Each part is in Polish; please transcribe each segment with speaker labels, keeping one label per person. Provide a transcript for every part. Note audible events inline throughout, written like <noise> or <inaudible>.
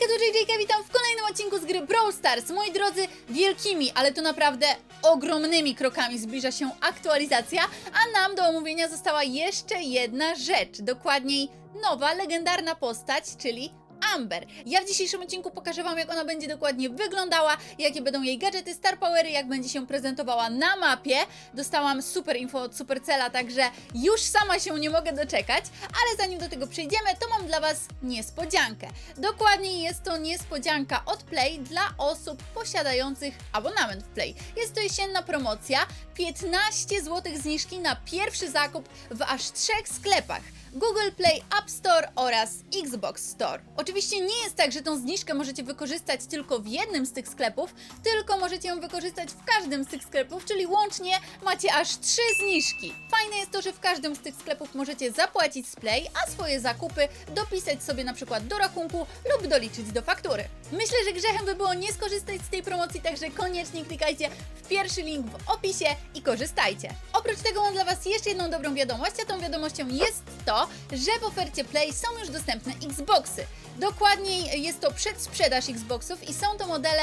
Speaker 1: Hejka, tu JJK, witam w kolejnym odcinku z gry Brawl Stars. Moi drodzy, wielkimi, ale to naprawdę ogromnymi krokami zbliża się aktualizacja, a nam do omówienia została jeszcze jedna rzecz, dokładniej nowa, legendarna postać, czyli Amber. Ja w dzisiejszym odcinku pokażę Wam, jak ona będzie dokładnie wyglądała, jakie będą jej gadżety, star powery, jak będzie się prezentowała na mapie. Dostałam super info od Supercella, także już sama się nie mogę doczekać, ale zanim do tego przejdziemy, to mam dla Was niespodziankę. Dokładniej jest to niespodzianka od Play dla osób posiadających abonament w Play. Jest to jesienna promocja, 15 zł zniżki na pierwszy zakup w aż trzech sklepach. Google Play, App Store oraz Xbox Store. Oczywiście nie jest tak, że tą zniżkę możecie wykorzystać tylko w jednym z tych sklepów, tylko możecie ją wykorzystać w każdym z tych sklepów, czyli łącznie macie aż trzy zniżki. Fajne jest to, że w każdym z tych sklepów możecie zapłacić z Play, a swoje zakupy dopisać sobie na przykład do rachunku lub doliczyć do faktury. Myślę, że grzechem by było nie skorzystać z tej promocji, także koniecznie klikajcie w pierwszy link w opisie i korzystajcie. Oprócz tego mam dla Was jeszcze jedną dobrą wiadomość, a tą wiadomością jest to, że w ofercie Play są już dostępne Xboxy. Dokładniej jest to przedsprzedaż Xboxów i są to modele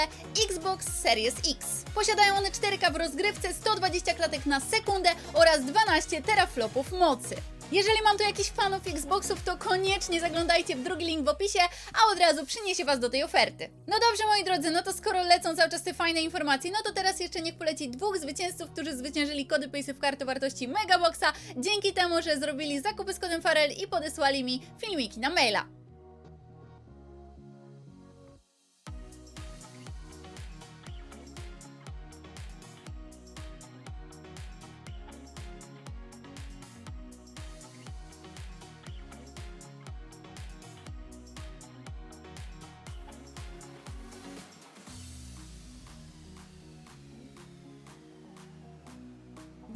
Speaker 1: Xbox Series X. Posiadają one 4K w rozgrywce, 120 klatek na sekundę oraz 12 teraflopów mocy. Jeżeli mam tu jakichś fanów Xboxów, to koniecznie zaglądajcie w drugi link w opisie, a od razu przyniesie Was do tej oferty. No dobrze, moi drodzy, no to skoro lecą cały czas te fajne informacje, no to teraz jeszcze niech poleci dwóch zwycięzców, którzy zwyciężyli kody Paysy w karty wartości Megaboxa, dzięki temu, że zrobili zakupy z kodem Farel i podesłali mi filmiki na maila.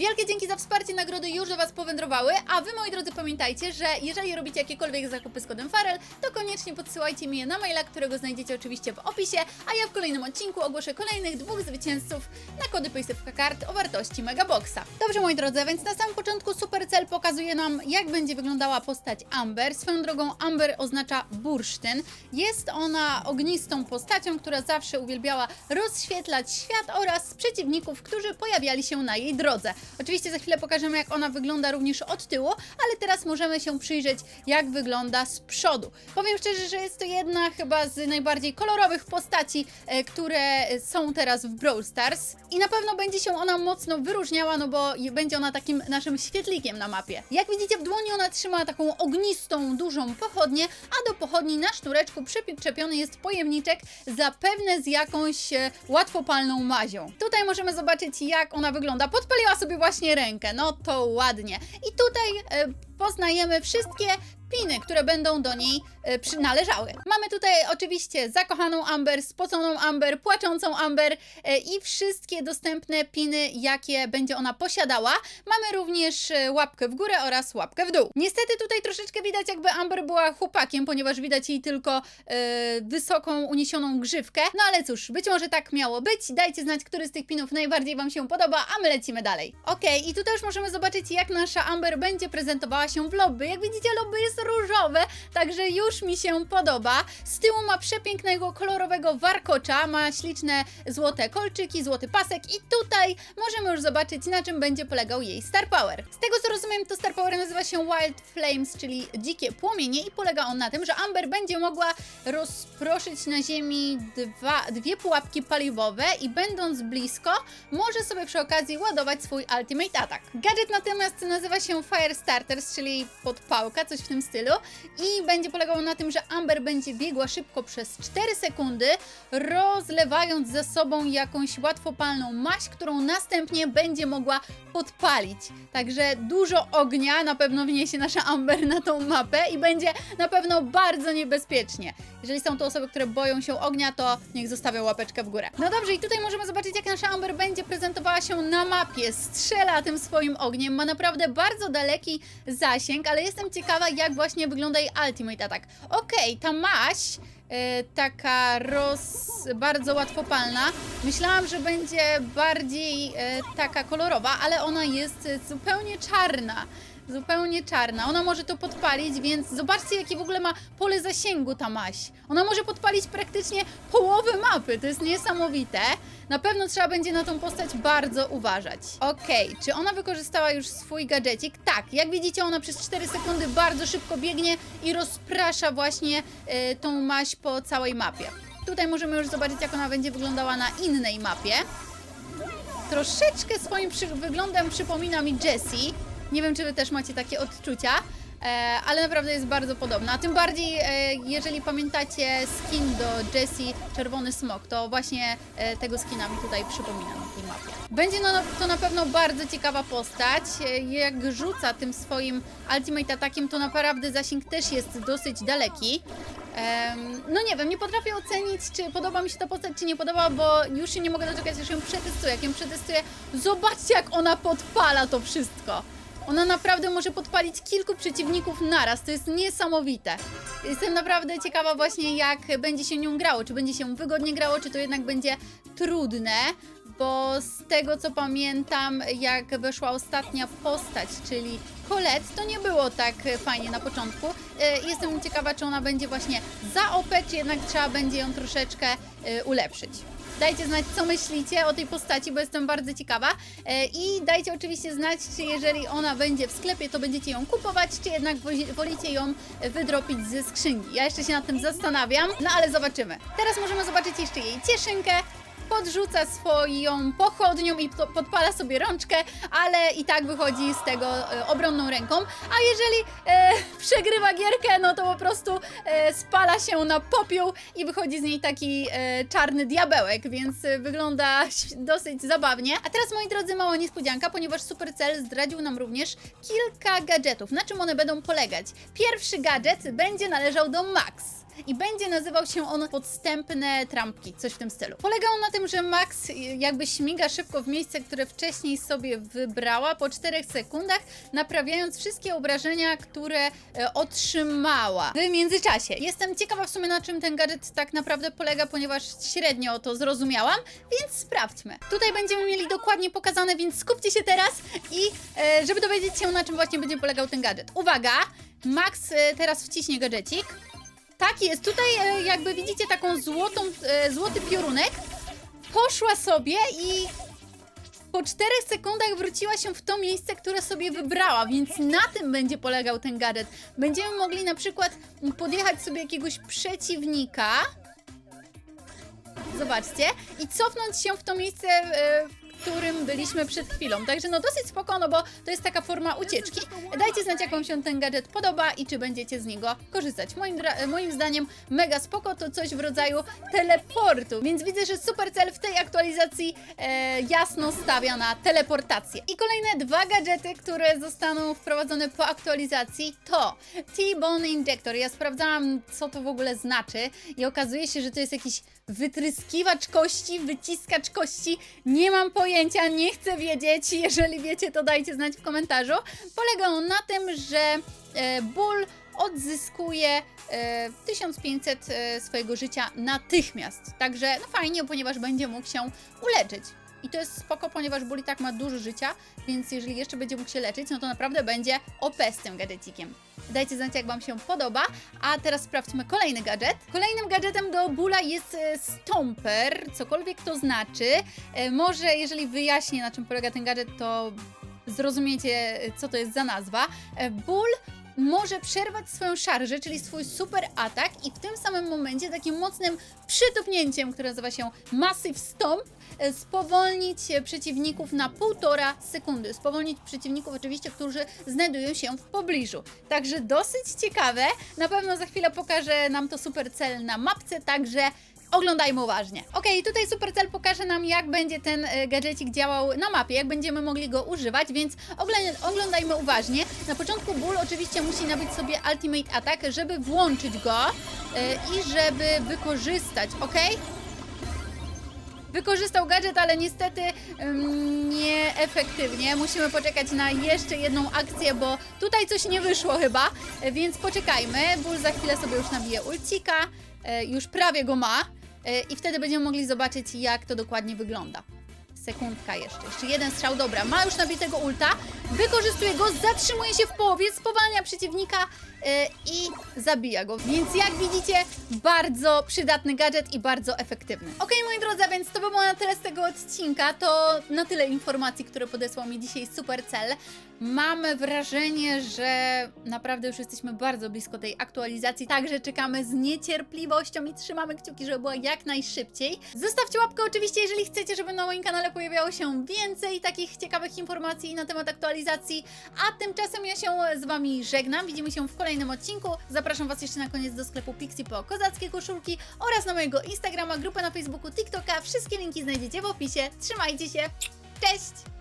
Speaker 1: Wielkie dzięki za wsparcie, nagrody już do Was powędrowały, a Wy, moi drodzy, pamiętajcie, że jeżeli robicie jakiekolwiek zakupy z kodem Farel, to koniecznie podsyłajcie mi je na maila, którego znajdziecie oczywiście w opisie, a ja w kolejnym odcinku ogłoszę kolejnych dwóch zwycięzców na kody Paysywka kart o wartości Megaboxa. Dobrze, moi drodzy, więc na samym początku Supercell pokazuje nam, jak będzie wyglądała postać Amber. Swoją drogą Amber oznacza bursztyn. Jest ona ognistą postacią, która zawsze uwielbiała rozświetlać świat oraz przeciwników, którzy pojawiali się na jej drodze. Oczywiście za chwilę pokażemy, jak ona wygląda również od tyłu, ale teraz możemy się przyjrzeć, jak wygląda z przodu. Powiem szczerze, że jest to jedna chyba z najbardziej kolorowych postaci, e, które są teraz w Brawl Stars i na pewno będzie się ona mocno wyróżniała, no bo będzie ona takim naszym świetlikiem na mapie. Jak widzicie, w dłoni ona trzyma taką ognistą, dużą pochodnię, a do pochodni na sznureczku przyczepiony jest pojemniczek, zapewne z jakąś e, łatwopalną mazią. Tutaj możemy zobaczyć, jak ona wygląda. Podpaliła sobie właśnie rękę, no to ładnie. I tutaj e, poznajemy wszystkie piny, które będą do niej e, przynależały. Mamy tutaj oczywiście zakochaną Amber, spoconą Amber, płaczącą Amber e, i wszystkie dostępne piny, jakie będzie ona posiadała. Mamy również e, łapkę w górę oraz łapkę w dół. Niestety tutaj troszeczkę widać, jakby Amber była chłopakiem, ponieważ widać jej tylko wysoką, uniesioną grzywkę. No ale cóż, być może tak miało być. Dajcie znać, który z tych pinów najbardziej Wam się podoba, a my lecimy dalej. Okej, i tutaj już możemy zobaczyć, jak nasza Amber będzie prezentowała się w lobby. Jak widzicie, lobby jest różowe, także już mi się podoba. Z tyłu ma przepięknego, kolorowego warkocza, ma śliczne złote kolczyki, złoty pasek i tutaj możemy już zobaczyć, na czym będzie polegał jej Star Power. Z tego co rozumiem, to Star Power nazywa się Wild Flames, czyli dzikie płomienie i polega on na tym, że Amber będzie mogła rozproszyć na ziemi dwa, dwie pułapki paliwowe i będąc blisko, może sobie przy okazji ładować swój Ultimate Attack. Gadżet natomiast nazywa się Fire Starters, czyli podpałka, coś w tym stylu i będzie polegał na tym, że Amber będzie biegła szybko przez 4 sekundy, rozlewając za sobą jakąś łatwopalną maść, którą następnie będzie mogła podpalić. Także dużo ognia na pewno wniesie nasza Amber na tą mapę i będzie na pewno bardzo niebezpiecznie. Jeżeli są to osoby, które boją się ognia, to niech zostawią łapeczkę w górę. No dobrze, i tutaj możemy zobaczyć, jak nasza Amber będzie prezentowała się na mapie. Strzela tym swoim ogniem, ma naprawdę bardzo daleki zasięg, ale jestem ciekawa, jak właśnie wygląda jej Ultimate Attack. Okej, ta maść e, taka roz... bardzo łatwopalna. Myślałam, że będzie bardziej e, taka kolorowa, ale ona jest e, zupełnie czarna. Zupełnie czarna. Ona może to podpalić, więc zobaczcie, jakie w ogóle ma pole zasięgu ta maś. Ona może podpalić praktycznie połowę mapy, to jest niesamowite. Na pewno trzeba będzie na tą postać bardzo uważać. Okej, czy ona wykorzystała już swój gadżecik? Tak, jak widzicie, ona przez 4 sekundy bardzo szybko biegnie i rozprasza właśnie e, tą maś po całej mapie. Tutaj możemy już zobaczyć, jak ona będzie wyglądała na innej mapie. Troszeczkę swoim przy- wyglądem przypomina mi Jessie. Nie wiem, czy wy też macie takie odczucia, e, ale naprawdę jest bardzo podobna. Tym bardziej, e, jeżeli pamiętacie skin do Jessie Czerwony Smok, to właśnie e, tego skina mi tutaj przypomina na tej mapie. Będzie no, to na pewno bardzo ciekawa postać. Jak rzuca tym swoim ultimate atakiem, to naprawdę zasięg też jest dosyć daleki. No nie wiem, nie potrafię ocenić, czy podoba mi się ta postać, czy nie podoba, bo już się nie mogę doczekać, aż ją przetestuję. Jak ją przetestuję, zobaczcie, jak ona podpala to wszystko. Ona naprawdę może podpalić kilku przeciwników naraz, to jest niesamowite. Jestem naprawdę ciekawa właśnie, jak będzie się nią grało. Czy będzie się wygodnie grało, czy to jednak będzie trudne, bo z tego co pamiętam, jak weszła ostatnia postać, czyli Colette, to nie było tak e, fajnie na początku. E, Jestem ciekawa, czy ona będzie właśnie za OP, czy jednak trzeba będzie ją troszeczkę e, ulepszyć. Dajcie znać, co myślicie o tej postaci, bo jestem bardzo ciekawa. E, I dajcie oczywiście znać, czy jeżeli ona będzie w sklepie, to będziecie ją kupować, czy jednak wolicie ją wydropić ze skrzynki. Ja jeszcze się nad tym zastanawiam, no ale zobaczymy. Teraz możemy zobaczyć jeszcze jej cieszynkę. Podrzuca swoją pochodnią i podpala sobie rączkę, ale i tak wychodzi z tego e, obronną ręką. A jeżeli e, <laughs> przegrywa gierkę, no to po prostu e, spala się na popiół i wychodzi z niej taki e, czarny diabełek, więc e, wygląda <laughs> dosyć zabawnie. A teraz, moi drodzy, mała niespodzianka, ponieważ Supercell zdradził nam również kilka gadżetów. Na czym one będą polegać? Pierwszy gadżet będzie należał do Max. I będzie nazywał się on podstępne trampki, coś w tym stylu. Polega on na tym, że Max jakby śmiga szybko w miejsce, które wcześniej sobie wybrała po 4 sekundach, naprawiając wszystkie obrażenia, które e, otrzymała w międzyczasie. Jestem ciekawa w sumie na czym ten gadżet tak naprawdę polega, ponieważ średnio to zrozumiałam, więc sprawdźmy. Tutaj będziemy mieli dokładnie pokazane, więc skupcie się teraz i e, żeby dowiedzieć się na czym właśnie będzie polegał ten gadżet. Uwaga! Max e, teraz wciśnie gadżecik. Tak jest, tutaj e, jakby widzicie taką złotą, e, złoty piorunek. Poszła sobie i po 4 sekundach wróciła się w to miejsce, które sobie wybrała, więc na tym będzie polegał ten gadżet. Będziemy mogli na przykład podjechać sobie jakiegoś przeciwnika. Zobaczcie. I cofnąć się w to miejsce, e, którym byliśmy przed chwilą. Także no dosyć spoko, no bo to jest taka forma ucieczki. Dajcie znać, jak Wam się ten gadżet podoba i czy będziecie z niego korzystać. Moim, moim zdaniem mega spoko, to coś w rodzaju teleportu. Więc widzę, że Supercell w tej aktualizacji e, jasno stawia na teleportację. I kolejne dwa gadżety, które zostaną wprowadzone po aktualizacji to T-Bone Injector. Ja sprawdzałam, co to w ogóle znaczy i okazuje się, że to jest jakiś wytryskiwacz kości, wyciskacz kości. Nie mam pojęcia, nie chcę wiedzieć. Jeżeli wiecie, to dajcie znać w komentarzu. Polega on na tym, że e, ból odzyskuje e, 1500 e, swojego życia natychmiast. Także no fajnie, ponieważ będzie mógł się uleczyć. I to jest spoko, ponieważ i tak ma dużo życia, więc jeżeli jeszcze będzie mógł się leczyć, no to naprawdę będzie OP z tym gadżecikiem. Dajcie znać, jak Wam się podoba. A teraz sprawdźmy kolejny gadżet. Kolejnym gadżetem do bóla jest e, Stomper, cokolwiek to znaczy. E, Może, jeżeli wyjaśnię, na czym polega ten gadżet, to zrozumiecie, e, co to jest za nazwa. Ból może przerwać swoją szarżę, czyli swój super atak i w tym samym momencie takim mocnym przytupnięciem, które nazywa się Massive Stomp, e, spowolnić e, przeciwników na półtora sekundy. Spowolnić przeciwników oczywiście, którzy znajdują się w pobliżu. Także dosyć ciekawe. Na pewno za chwilę pokaże nam to Supercell na mapce, także Oglądajmy uważnie. Ok, tutaj Supercell pokaże nam, jak będzie ten e, gadżecik działał na mapie, jak będziemy mogli go używać, więc oglądajmy uważnie. Na początku Bull oczywiście musi nabyć sobie Ultimate Attack, żeby włączyć go e, i żeby wykorzystać, ok? Wykorzystał gadżet, ale niestety ym, nieefektywnie. Musimy poczekać na jeszcze jedną akcję, bo tutaj coś nie wyszło chyba, e, więc poczekajmy. Bull za chwilę sobie już nabije ulcika, już prawie go ma i wtedy będziemy mogli zobaczyć, jak to dokładnie wygląda. Sekundka jeszcze. Jeszcze jeden strzał. Dobra, ma już nabitego ulta. Wykorzystuje go, zatrzymuje się w połowie, spowalnia przeciwnika i zabija go. Więc jak widzicie, bardzo przydatny gadżet i bardzo efektywny. Okej, moi drodzy, więc to by było na tyle z tego odcinka. To na tyle informacji, które podesłał mi dzisiaj Supercell. Mam wrażenie, że naprawdę już jesteśmy bardzo blisko tej aktualizacji, także czekamy z niecierpliwością i trzymamy kciuki, żeby była jak najszybciej. Zostawcie łapkę oczywiście, jeżeli chcecie, żeby na moim kanale pojawiało się więcej takich ciekawych informacji na temat aktualizacji. A tymczasem ja się z Wami żegnam. Widzimy się w kolejnym odcinku. Zapraszam Was jeszcze na koniec do sklepu Pixie po kozackie koszulki oraz na mojego Instagrama, grupę na Facebooku, TikToka. Wszystkie linki znajdziecie w opisie. Trzymajcie się. Cześć!